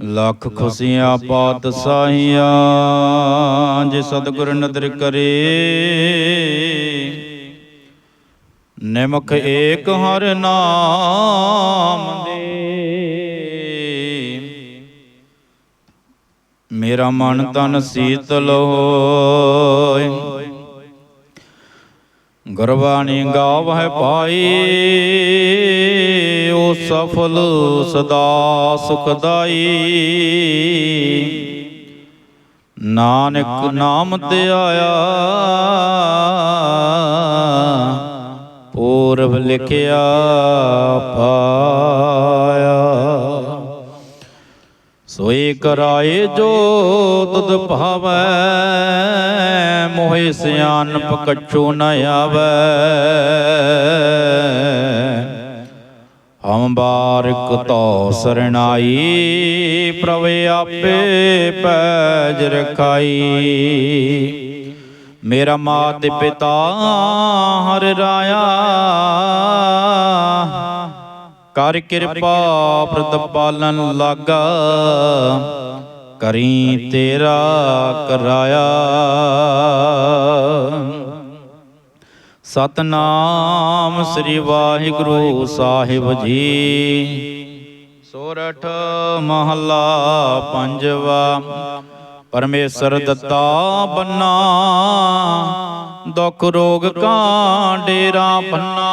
ਲੱਖ ਖੁਸ਼ੀਆਂ ਪਾਤ ਜੇ ਸਤਿਗੁਰ ਨਦਰ ਕਰੇ। ਨਿਮਖ ਏਕ ਹਰ ਨਾਮ ਦੇ। ਮੇਰਾ ਮਨ ਤਨ ਸੀਤਲ ਹੋਏ। ਗੁਰਬਾਣੀ ਗਾਵਹਿ ਪਾਈ ਓ ਸਫਲ ਸਦਾ ਸੁਖਦਾਈ। ਨਾਨਕ ਨਾਮ ਤੇ ਆਇਆ ਪੂਰਬ ਲਿਖਿਆ ਪਾਇਆ ਕਰਾਏ ਜੋ ਤੁਧ ਭਾਵੈ, ਮੋਹਿ ਸਿਆਨਪ ਕਛੂ ਨ ਆਵੈ। ਹਮ ਬਾਰਿਕ ਤੋ ਸਰਣਾਈ ਪ੍ਰਭ ਆਪੇ ਪੈਜ ਰਖਾਈ। ਮੇਰਾ ਮਾਤ ਪਿਤਾ ਹਰ ਰਾਇਆ, ਕਰ ਕਿਰਪਾ ਪ੍ਰਤਪਾਲਨ ਲਾਗਾ। ਕਰੀ ਤੇਰਾ ਕਰਾਇਆ। ਸਤਨਾਮ ਸ੍ਰੀ ਵਾਹਿਗੁਰੂ ਸਾਹਿਬ ਜੀ। ਸੋਰਠ ਮਹੱਲਾ ਪੰਜਵਾ। ਪਰਮੇਸ਼ਰ ਦਿੱਤਾ ਬੰਨਾ। ਦੁੱਖ ਰੋਗ ਕਾ ਡੇਰਾ ਪੰਨਾ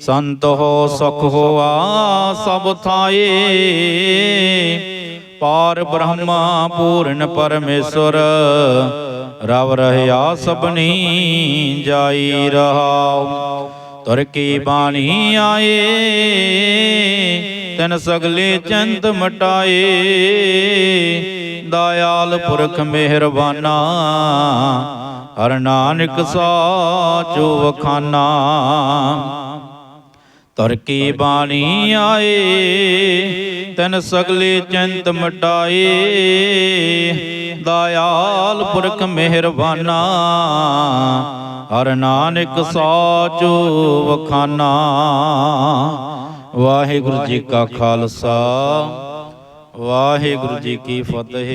ਸੰਤ ਹੋ ਸੁਖ ਹੋਆ ਸਭ ਥਾਏ। ਪਾਰ ਬ੍ਰਹਮਾ ਪੂਰਨ ਪਰਮੇਸ਼ਰ ਰਵ ਰਹਿਆ ਸਭਨੀ ਜਾਈ ਰਹਾਉ। ਤੁਰ ਕੀ ਬਾਣੀ ਆਏ, ਤਨ ਸਗਲੇ ਚੰਦ ਮਟਾਏ। ਦਇਆਲ ਪੁਰਖ ਮਿਹਰਬਾਨਾ, ਹਰ ਨਾਨਕ ਸਾਚੋ ਵਖਾਨਾ। ਤਰ ਕੀ ਬਾਣੀ ਆਏ, ਤਨ ਸਗਲੇ ਚਿੰਤ ਮਟਾਏ। ਦਇਆਲ ਪੁਰਖ ਮਿਹਰਬਾਨਾ, ਹਰ ਨਾਨਕ ਸਾਚੋ ਵਖਾਨਾ। ਵਾਹਿਗੁਰੂ ਜੀ ਕਾ ਖਾਲਸਾ, ਵਾਹਿਗੁਰੂ ਜੀ ਕੀ ਫਤਿਹ।